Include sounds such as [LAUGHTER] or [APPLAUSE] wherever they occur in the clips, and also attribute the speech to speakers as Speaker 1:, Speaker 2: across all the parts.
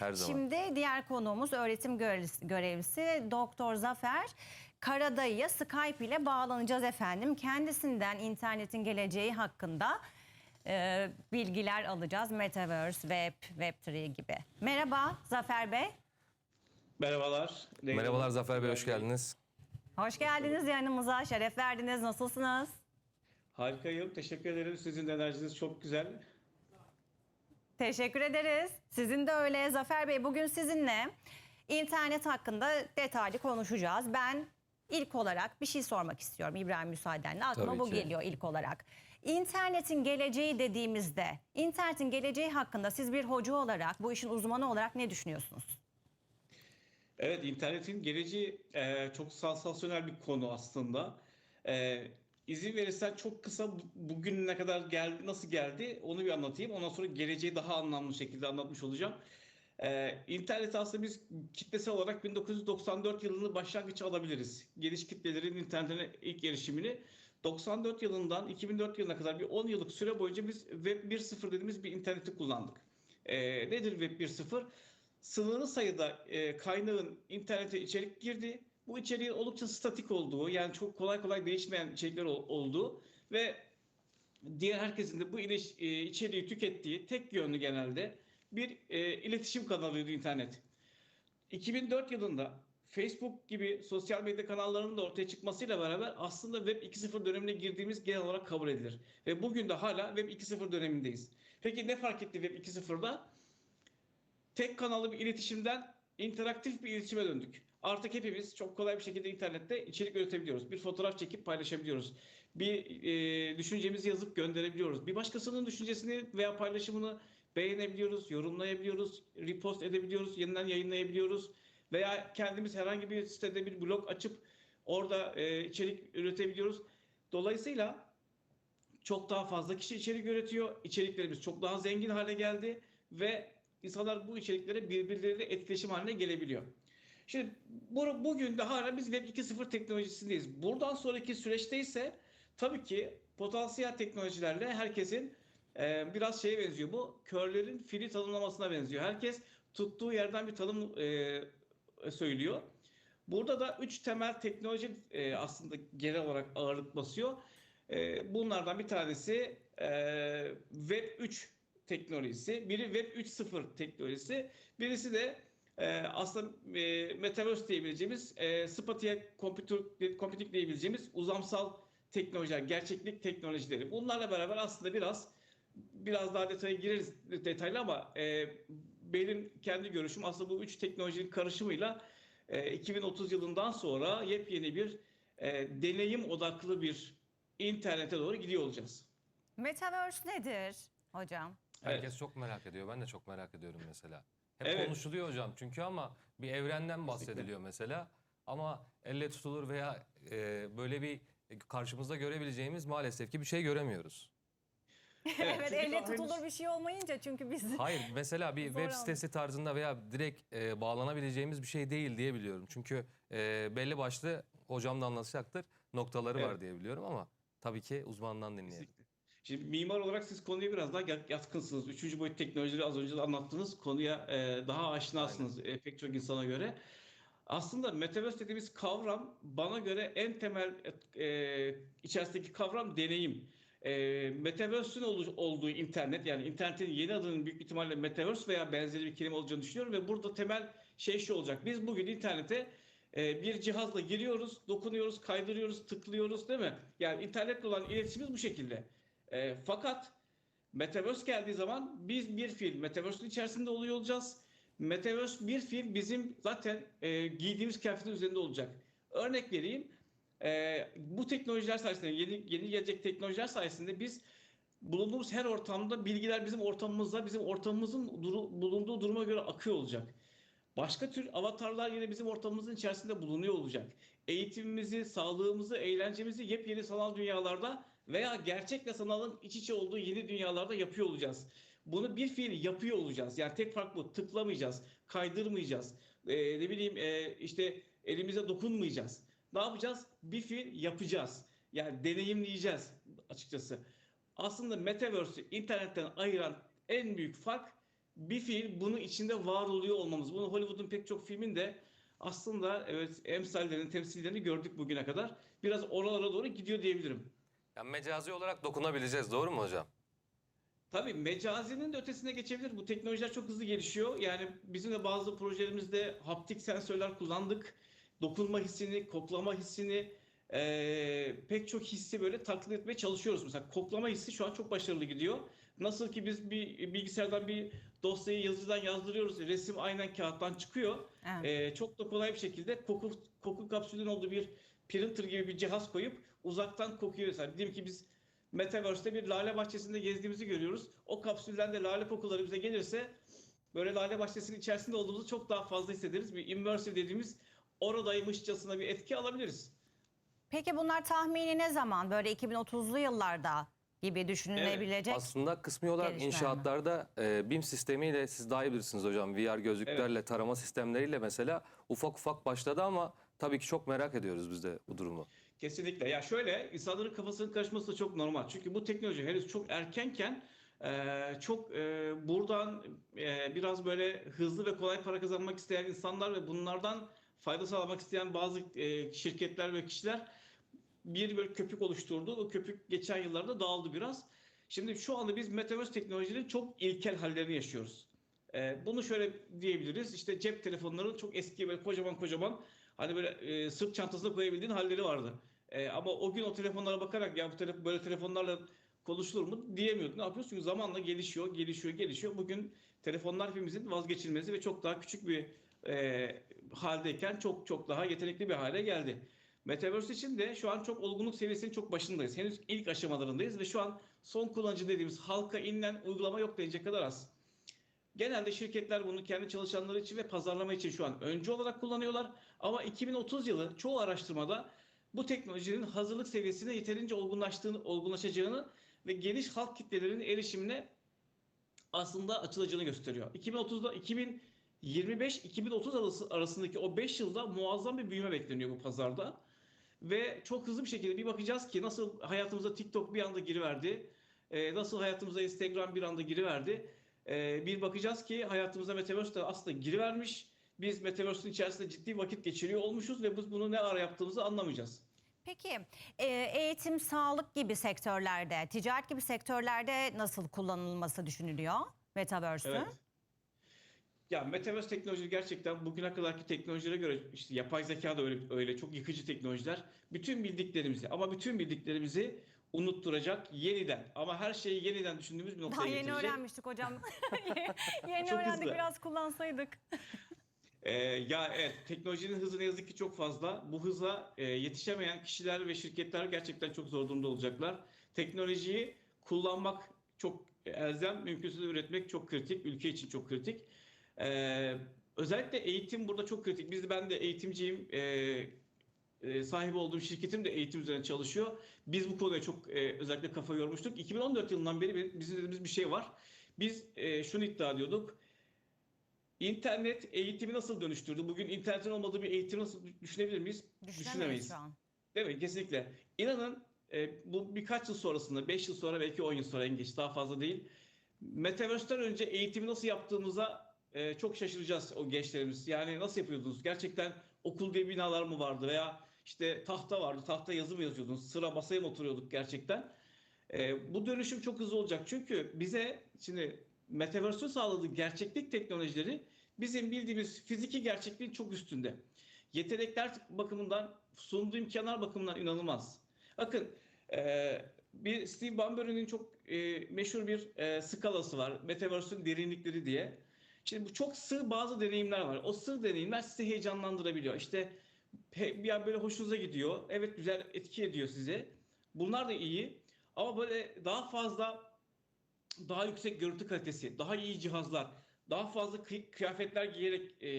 Speaker 1: Her zaman.
Speaker 2: Şimdi diğer konuğumuz öğretim görevlisi, görevlisi Doktor Zafer Karadayı'ya Skype ile bağlanacağız efendim. Kendisinden internetin geleceği hakkında e, bilgiler alacağız. Metaverse, Web, Web3 gibi. Merhaba Zafer Bey.
Speaker 3: Merhabalar.
Speaker 1: Merhabalar. Zafer Bey, hoş geldiniz.
Speaker 2: Hoş geldiniz yanımıza. Şeref verdiniz. Nasılsınız?
Speaker 3: Harikayım. Teşekkür ederim. Sizin enerjiniz çok güzel.
Speaker 2: Teşekkür ederiz. Sizin de öyle. Zafer Bey bugün sizinle internet hakkında detaylı konuşacağız. Ben ilk olarak bir şey sormak istiyorum İbrahim müsaadenle. Aklıma
Speaker 1: Tabii
Speaker 2: bu
Speaker 1: ki.
Speaker 2: geliyor ilk olarak. İnternetin geleceği dediğimizde, internetin geleceği hakkında siz bir hoca olarak, bu işin uzmanı olarak ne düşünüyorsunuz?
Speaker 3: Evet, internetin geleceği e, çok sansasyonel bir konu aslında. E, izin verirsen çok kısa bu- bugün ne kadar geldi, nasıl geldi onu bir anlatayım. Ondan sonra geleceği daha anlamlı şekilde anlatmış olacağım. E, interneti aslında biz kitlesel olarak 1994 yılını başlangıç alabiliriz. Geniş kitlelerin internetine ilk erişimini. 94 yılından 2004 yılına kadar bir 10 yıllık süre boyunca biz Web 1.0 dediğimiz bir interneti kullandık. E, nedir Web 1.0? Sınırlı sayıda e, kaynağın internete içerik girdi. Bu içeriğin oldukça statik olduğu yani çok kolay kolay değişmeyen içerikler ol- olduğu ve diğer herkesin de bu e, içeriği tükettiği tek yönlü genelde bir e, iletişim kanalıydı internet. 2004 yılında Facebook gibi sosyal medya kanallarının da ortaya çıkmasıyla beraber aslında Web 2.0 dönemine girdiğimiz genel olarak kabul edilir. Ve bugün de hala Web 2.0 dönemindeyiz. Peki ne fark etti Web 2.0'da? tek kanallı bir iletişimden interaktif bir iletişime döndük. Artık hepimiz çok kolay bir şekilde internette içerik üretebiliyoruz. Bir fotoğraf çekip paylaşabiliyoruz. Bir e, düşüncemizi yazıp gönderebiliyoruz. Bir başkasının düşüncesini veya paylaşımını beğenebiliyoruz, yorumlayabiliyoruz, repost edebiliyoruz, yeniden yayınlayabiliyoruz. Veya kendimiz herhangi bir sitede bir blog açıp orada e, içerik üretebiliyoruz. Dolayısıyla çok daha fazla kişi içerik üretiyor. İçeriklerimiz çok daha zengin hale geldi ve insanlar bu içeriklere birbirleriyle etkileşim haline gelebiliyor. Şimdi bu, bugün de hala biz Web 2.0 teknolojisindeyiz. Buradan sonraki süreçte ise tabii ki potansiyel teknolojilerle herkesin e, biraz şeye benziyor bu. Körlerin fili tanımlamasına benziyor. Herkes tuttuğu yerden bir tanım e, söylüyor. Burada da üç temel teknoloji e, aslında genel olarak ağırlık basıyor. E, bunlardan bir tanesi e, Web 3 teknolojisi, biri Web 3.0 teknolojisi, birisi de e, aslında e, Metaverse diyebileceğimiz, e, spatial computer, computing diyebileceğimiz uzamsal teknolojiler, gerçeklik teknolojileri. Bunlarla beraber aslında biraz biraz daha detaya gireriz detaylı ama e, benim kendi görüşüm aslında bu üç teknolojinin karışımıyla e, 2030 yılından sonra yepyeni bir e, deneyim odaklı bir internete doğru gidiyor olacağız.
Speaker 2: Metaverse nedir hocam?
Speaker 1: Herkes çok merak ediyor. Ben de çok merak ediyorum mesela. Hep
Speaker 3: Evet.
Speaker 1: konuşuluyor hocam çünkü ama bir evrenden bahsediliyor mesela. Ama elle tutulur veya e, böyle bir karşımızda görebileceğimiz maalesef ki bir şey göremiyoruz.
Speaker 2: Evet,
Speaker 3: çünkü
Speaker 2: elle
Speaker 3: daha
Speaker 2: tutulur bir şey olmayınca çünkü biz... [LAUGHS]
Speaker 1: Hayır mesela bir
Speaker 2: Zor
Speaker 1: web sitesi tarzında veya direkt e, bağlanabileceğimiz bir şey değil diye biliyorum. Çünkü e, belli başlı hocam da anlatacaktır noktaları var
Speaker 3: Evet.
Speaker 1: diye biliyorum ama tabii ki uzmandan dinleyelim.
Speaker 3: Kesinlikle. Şimdi mimar olarak siz konuya biraz daha yat- yatkınsınız. Üçüncü boyut teknolojileri az önce de anlattınız. Konuya e, daha aşinasınız e, pek çok insana göre. Aslında Metaverse dediğimiz kavram bana göre en temel e, içerisindeki kavram deneyim. E, Metaverse'ün olduğu internet yani internetin yeni adının büyük ihtimalle Metaverse veya benzeri bir kelime olacağını düşünüyorum ve burada temel şey şu olacak. Biz bugün internete e, bir cihazla giriyoruz, dokunuyoruz, kaydırıyoruz, tıklıyoruz değil mi? Yani internetle olan iletişimimiz bu şekilde. E, fakat Metaverse geldiği zaman biz bir fiil Metaverse'ün içerisinde oluyor olacağız. Metaverse bir fiil bizim zaten e, giydiğimiz kıyafetin üzerinde olacak. Örnek vereyim. E, bu teknolojiler sayesinde, yeni, yeni gelecek teknolojiler sayesinde biz bulunduğumuz her ortamda bilgiler bizim ortamımızda, bizim ortamımızın duru- bulunduğu duruma göre akıyor olacak. Başka tür avatarlar yine bizim ortamımızın içerisinde bulunuyor olacak. Eğitimimizi, sağlığımızı, eğlencemizi yepyeni sanal dünyalarda veya gerçekle sanalın iç içe olduğu yeni dünyalarda yapıyor olacağız. Bunu bir fiil yapıyor olacağız. Yani tek fark bu. Tıklamayacağız, kaydırmayacağız. Ee, ne bileyim e, işte elimize dokunmayacağız. Ne yapacağız? Bir fiil yapacağız. Yani deneyimleyeceğiz açıkçası. Aslında Metaverse'ü internetten ayıran en büyük fark bir fiil bunun içinde var oluyor olmamız. Bunu Hollywood'un pek çok filminde aslında evet emsallerini, temsillerini gördük bugüne kadar. Biraz oralara doğru gidiyor diyebilirim.
Speaker 1: Yani mecazi olarak dokunabileceğiz doğru mu hocam?
Speaker 3: Tabii mecazinin de ötesine geçebilir. Bu teknolojiler çok hızlı gelişiyor. Yani bizim de bazı projelerimizde haptik sensörler kullandık. Dokunma hissini, koklama hissini, eee, pek çok hissi böyle taklit etmeye çalışıyoruz. Mesela koklama hissi şu an çok başarılı gidiyor. Nasıl ki biz bir bilgisayardan bir dosyayı yazıcıdan yazdırıyoruz. Resim aynen kağıttan çıkıyor.
Speaker 2: Evet.
Speaker 3: Eee, çok da kolay bir şekilde koku, koku kapsülünün olduğu bir printer gibi bir cihaz koyup uzaktan kokuyu mesela diyelim ki biz Metaverse'te bir lale bahçesinde gezdiğimizi görüyoruz. O kapsülden de lale kokuları bize gelirse böyle lale bahçesinin içerisinde olduğumuzu çok daha fazla hissederiz. Bir immersive dediğimiz oradaymışçasına bir etki alabiliriz.
Speaker 2: Peki bunlar tahmini ne zaman? Böyle 2030'lu yıllarda gibi düşünülebilecek.
Speaker 1: Aslında kısmi olarak
Speaker 2: gelişmeler
Speaker 1: inşaatlarda e, BIM sistemiyle siz daha iyi bilirsiniz hocam. VR gözlüklerle, tarama sistemleriyle mesela ufak ufak başladı ama tabii ki çok merak ediyoruz biz de bu durumu.
Speaker 3: Kesinlikle. Ya şöyle insanların kafasının karışması da çok normal. Çünkü bu teknoloji henüz çok erkenken e, çok e, buradan e, biraz böyle hızlı ve kolay para kazanmak isteyen insanlar ve bunlardan fayda sağlamak isteyen bazı e, şirketler ve kişiler bir böyle köpük oluşturdu. O köpük geçen yıllarda dağıldı biraz. Şimdi şu anda biz Metaverse teknolojilerin çok ilkel hallerini yaşıyoruz. E, bunu şöyle diyebiliriz. İşte cep telefonlarının çok eski böyle kocaman kocaman hani böyle e, sırt çantasına koyabildiğin halleri vardı. E, ama o gün o telefonlara bakarak ya bu telefon böyle telefonlarla konuşulur mu diyemiyordun. Ne yapıyorsun? Çünkü zamanla gelişiyor, gelişiyor, gelişiyor. Bugün telefonlar hepimizin vazgeçilmezi ve çok daha küçük bir e, haldeyken çok çok daha yetenekli bir hale geldi. Metaverse için de şu an çok olgunluk seviyesinin çok başındayız. Henüz ilk aşamalarındayız ve şu an son kullanıcı dediğimiz halka inilen uygulama yok denecek kadar az. Genelde şirketler bunu kendi çalışanları için ve pazarlama için şu an öncü olarak kullanıyorlar. Ama 2030 yılı çoğu araştırmada bu teknolojinin hazırlık seviyesine yeterince olgunlaştığını, olgunlaşacağını ve geniş halk kitlelerinin erişimine aslında açılacağını gösteriyor. 2030'da 2025-2030 arası, arasındaki o 5 yılda muazzam bir büyüme bekleniyor bu pazarda. Ve çok hızlı bir şekilde bir bakacağız ki nasıl hayatımıza TikTok bir anda giriverdi, e, nasıl hayatımıza Instagram bir anda giriverdi. E, bir bakacağız ki hayatımıza Metaverse de aslında girivermiş. Biz Metaverse'ün içerisinde ciddi vakit geçiriyor olmuşuz ve biz bunu ne ara yaptığımızı anlamayacağız.
Speaker 2: Peki e, eğitim, sağlık gibi sektörlerde, ticaret gibi sektörlerde nasıl kullanılması düşünülüyor Metaverse'ün?
Speaker 3: Evet. Ya Metaverse teknolojileri gerçekten bugüne kadarki teknolojilere göre işte yapay zeka da öyle, öyle çok yıkıcı teknolojiler. Bütün bildiklerimizi ama bütün bildiklerimizi unutturacak yeniden ama her şeyi yeniden düşündüğümüz bir noktaya
Speaker 2: Daha yeni
Speaker 3: getirecek.
Speaker 2: öğrenmiştik hocam. [LAUGHS] [LAUGHS] yeni
Speaker 3: Çok
Speaker 2: öğrendik
Speaker 3: hızlı.
Speaker 2: biraz kullansaydık. [LAUGHS]
Speaker 3: Ee, ya evet teknolojinin hızı ne yazık ki çok fazla. Bu hıza e, yetişemeyen kişiler ve şirketler gerçekten çok zor durumda olacaklar. Teknolojiyi kullanmak çok elzem, mümkünse üretmek çok kritik, ülke için çok kritik. Ee, özellikle eğitim burada çok kritik. Biz de ben de eğitimciyim. Ee, e, sahibi olduğum şirketim de eğitim üzerine çalışıyor. Biz bu konuya çok e, özellikle kafa yormuştuk. 2014 yılından beri bizim dediğimiz bir şey var. Biz e, şunu iddia ediyorduk. İnternet eğitimi nasıl dönüştürdü? Bugün internetin olmadığı bir eğitim nasıl düşünebilir miyiz?
Speaker 2: Düşünemeyiz şu an.
Speaker 3: Değil mi? Kesinlikle. İnanın e, bu birkaç yıl sonrasında, 5 yıl sonra belki 10 yıl sonra en geç daha fazla değil. Metaverse'den önce eğitimi nasıl yaptığımıza e, çok şaşıracağız o gençlerimiz. Yani nasıl yapıyordunuz? Gerçekten okul diye binalar mı vardı veya işte tahta vardı, tahta yazı mı yazıyordunuz? Sıra masaya mı oturuyorduk gerçekten? E, bu dönüşüm çok hızlı olacak. Çünkü bize şimdi Metaverse'ün sağladığı gerçeklik teknolojileri bizim bildiğimiz fiziki gerçekliğin çok üstünde. Yetenekler bakımından, sunduğu imkanlar bakımından inanılmaz. Bakın e, bir Steve Bambury'nin çok e, meşhur bir e, skalası var. Metaverse'ün derinlikleri diye. Şimdi bu çok sığ bazı deneyimler var. O sığ deneyimler sizi heyecanlandırabiliyor. İşte bir an böyle hoşunuza gidiyor. Evet güzel etki ediyor size. Bunlar da iyi. Ama böyle daha fazla daha yüksek görüntü kalitesi, daha iyi cihazlar, daha fazla kı- kıyafetler giyerek e,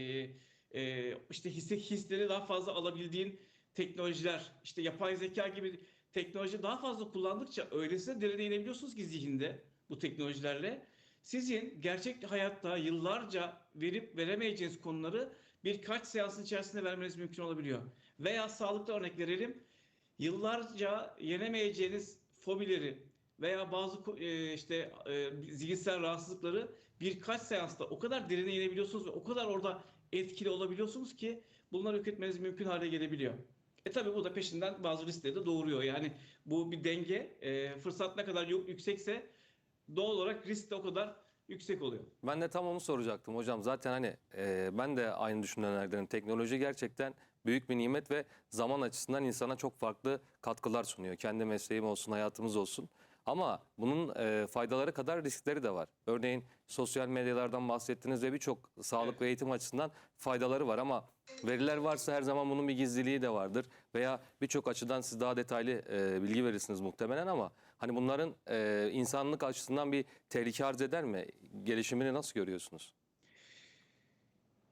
Speaker 3: e, işte hisse, hisleri daha fazla alabildiğin teknolojiler, işte yapay zeka gibi teknoloji daha fazla kullandıkça öylesine derine inebiliyorsunuz ki zihinde bu teknolojilerle. Sizin gerçek hayatta yıllarca verip veremeyeceğiniz konuları birkaç seansın içerisinde vermeniz mümkün olabiliyor. Veya sağlıkta örnek verelim. Yıllarca yenemeyeceğiniz fobileri veya bazı e, işte e, zihinsel rahatsızlıkları birkaç seansta o kadar derine inebiliyorsunuz ve o kadar orada etkili olabiliyorsunuz ki bunları yok etmeniz mümkün hale gelebiliyor. E tabii bu da peşinden bazı riskleri de doğuruyor. Yani bu bir denge. E, fırsat ne kadar yüksekse doğal olarak risk de o kadar yüksek oluyor.
Speaker 1: Ben de tam onu soracaktım hocam. Zaten hani e, ben de aynı düşünenlerdenim. Teknoloji gerçekten büyük bir nimet ve zaman açısından insana çok farklı katkılar sunuyor. Kendi mesleğim olsun, hayatımız olsun. Ama bunun e, faydaları kadar riskleri de var. Örneğin sosyal medyalardan bahsettiniz ve birçok sağlık
Speaker 3: Evet.
Speaker 1: ve eğitim açısından faydaları var ama veriler varsa her zaman bunun bir gizliliği de vardır. Veya birçok açıdan siz daha detaylı e, bilgi verirsiniz muhtemelen ama hani bunların e, insanlık açısından bir tehlike arz eder mi? Gelişimini nasıl görüyorsunuz?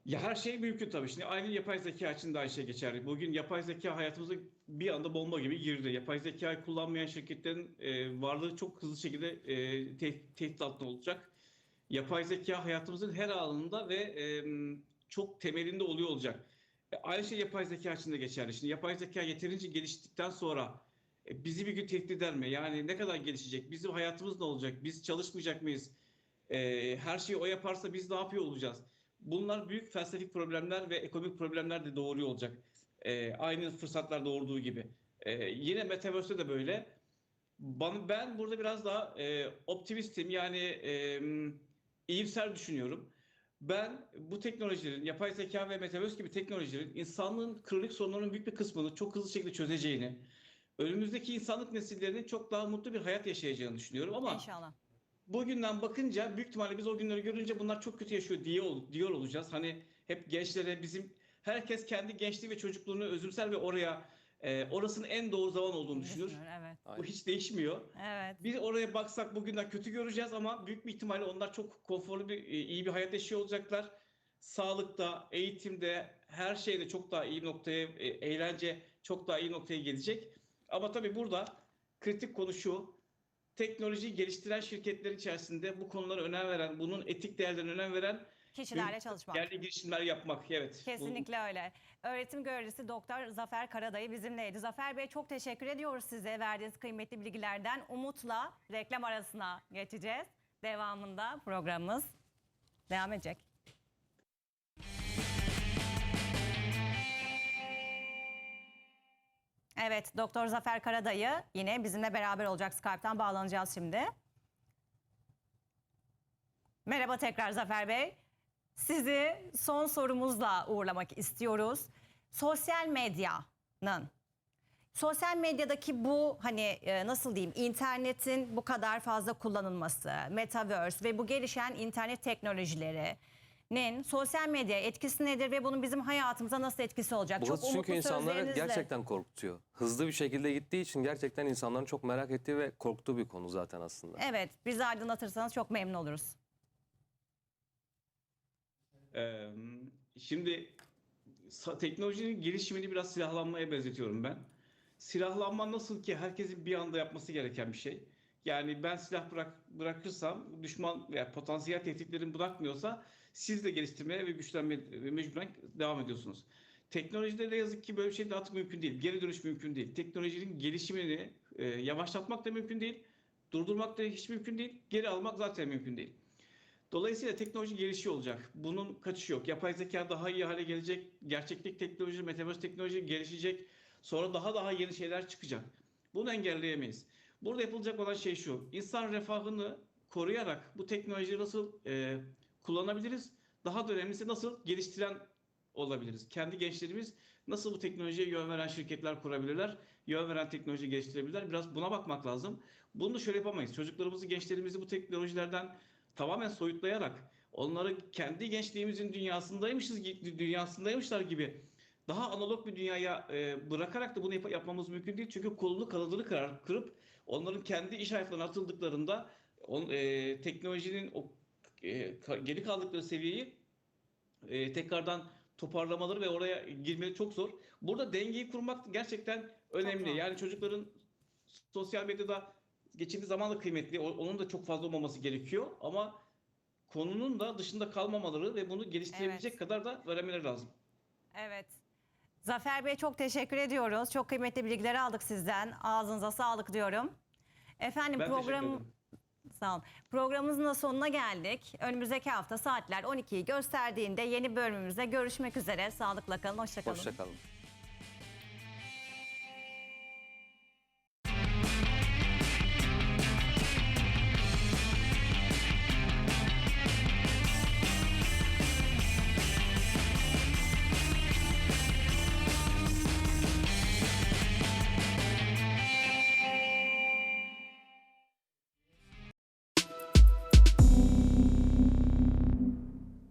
Speaker 3: Ya her şey mümkün tabii. Şimdi aynı yapay zeka için de aynı şey geçerli. Bugün yapay zeka hayatımıza bir anda bomba gibi girdi. Yapay zekayı kullanmayan şirketlerin e, varlığı çok hızlı şekilde e, te- tehdit altında olacak. Yapay zeka hayatımızın her alanında ve e, çok temelinde oluyor olacak. E, aynı şey yapay zeka için de geçerli. Şimdi yapay zeka yeterince geliştikten sonra e, bizi bir gün tehdit eder mi? Yani ne kadar gelişecek? Bizim hayatımız ne olacak? Biz çalışmayacak mıyız? E, her şeyi o yaparsa biz ne yapıyor olacağız? Bunlar büyük felsefik problemler ve ekonomik problemler de doğuruyor olacak. Ee, aynı fırsatlar doğurduğu gibi. Ee, yine Metaverse'de de böyle. Ben, ben burada biraz daha e, optimistim yani e, iyimser düşünüyorum. Ben bu teknolojilerin, yapay zeka ve Metaverse gibi teknolojilerin insanlığın kronik sorunlarının büyük bir kısmını çok hızlı şekilde çözeceğini, önümüzdeki insanlık nesillerinin çok daha mutlu bir hayat yaşayacağını düşünüyorum ama
Speaker 2: İnşallah.
Speaker 3: bugünden bakınca büyük ihtimalle biz o günleri görünce bunlar çok kötü yaşıyor diye diyor olacağız. Hani hep gençlere bizim herkes kendi gençliği ve çocukluğunu özümser ve oraya e, orasının en doğru zaman olduğunu düşünür.
Speaker 2: Evet.
Speaker 3: Bu hiç değişmiyor.
Speaker 2: Evet.
Speaker 3: Biz oraya baksak bugünden kötü göreceğiz ama büyük bir ihtimalle onlar çok konforlu bir e, iyi bir hayat yaşıyor olacaklar. Sağlıkta, eğitimde, her şeyde çok daha iyi noktaya, e, eğlence çok daha iyi noktaya gelecek. Ama tabii burada kritik konu şu. Teknolojiyi geliştiren şirketler içerisinde bu konulara önem veren, bunun etik değerlerine önem veren
Speaker 2: Kişilerle çalışmak.
Speaker 3: yerli girişimler yapmak. Evet. Bu-
Speaker 2: Kesinlikle öyle. Öğretim görevlisi Doktor Zafer Karadayı bizimleydi. Zafer Bey çok teşekkür ediyoruz size verdiğiniz kıymetli bilgilerden. Umutla reklam arasına geçeceğiz. Devamında programımız devam edecek. Evet, Doktor Zafer Karadayı yine bizimle beraber olacak. Skype'tan bağlanacağız şimdi. Merhaba tekrar Zafer Bey. Sizi son sorumuzla uğurlamak istiyoruz. Sosyal medyanın Sosyal medyadaki bu hani e, nasıl diyeyim internetin bu kadar fazla kullanılması, metaverse ve bu gelişen internet teknolojilerinin sosyal medyaya etkisi nedir ve bunun bizim hayatımıza nasıl etkisi olacak?
Speaker 1: Bu
Speaker 2: Çok
Speaker 1: çünkü insanları gerçekten korkutuyor. Hızlı bir şekilde gittiği için gerçekten insanların çok merak ettiği ve korktuğu bir konu zaten aslında.
Speaker 2: Evet, bizi aydınlatırsanız çok memnun oluruz.
Speaker 3: Şimdi teknolojinin gelişimini biraz silahlanmaya benzetiyorum ben. Silahlanma nasıl ki herkesin bir anda yapması gereken bir şey. Yani ben silah bırak, bırakırsam düşman veya potansiyel tehditlerin bırakmıyorsa siz de geliştirmeye ve güçlenmeye ve mecburen devam ediyorsunuz. Teknolojide ne yazık ki böyle bir şey de artık mümkün değil. Geri dönüş mümkün değil. Teknolojinin gelişimini e, yavaşlatmak da mümkün değil. Durdurmak da hiç mümkün değil. Geri almak zaten mümkün değil. Dolayısıyla teknoloji gelişiyor olacak. Bunun kaçışı yok. Yapay zeka daha iyi hale gelecek. Gerçeklik teknoloji, metaverse teknoloji gelişecek. Sonra daha daha yeni şeyler çıkacak. Bunu engelleyemeyiz. Burada yapılacak olan şey şu. İnsan refahını koruyarak bu teknolojiyi nasıl e, kullanabiliriz? Daha da önemlisi nasıl geliştiren olabiliriz? Kendi gençlerimiz nasıl bu teknolojiye yön veren şirketler kurabilirler? Yön veren teknoloji geliştirebilirler? Biraz buna bakmak lazım. Bunu da şöyle yapamayız. Çocuklarımızı, gençlerimizi bu teknolojilerden tamamen soyutlayarak onları kendi gençliğimizin dünyasındaymışız dünyasındaymışlar gibi daha analog bir dünyaya e, bırakarak da bunu yap- yapmamız mümkün değil. Çünkü kolunu kanadını kırar, kırıp onların kendi iş hayatlarına atıldıklarında on, e, teknolojinin o e, geri kaldıkları seviyeyi e, tekrardan toparlamaları ve oraya girmeleri çok zor. Burada dengeyi kurmak gerçekten önemli.
Speaker 2: zor.
Speaker 3: Yani çocukların sosyal medyada geçirdiği zaman da kıymetli. Onun da çok fazla olmaması gerekiyor ama konunun da dışında kalmamaları ve bunu geliştirebilecek
Speaker 2: Evet.
Speaker 3: kadar da vermeleri lazım.
Speaker 2: Evet. Zafer Bey çok teşekkür ediyoruz. Çok kıymetli bilgileri aldık sizden. Ağzınıza sağlık diyorum. Efendim
Speaker 3: Ben
Speaker 2: program. Sağ olun. Programımızın da sonuna geldik. Önümüzdeki hafta saatler 12'yi gösterdiğinde yeni bölümümüzde görüşmek üzere. Sağlıkla kalın, hoşça kalın.
Speaker 1: Hoşçakalın.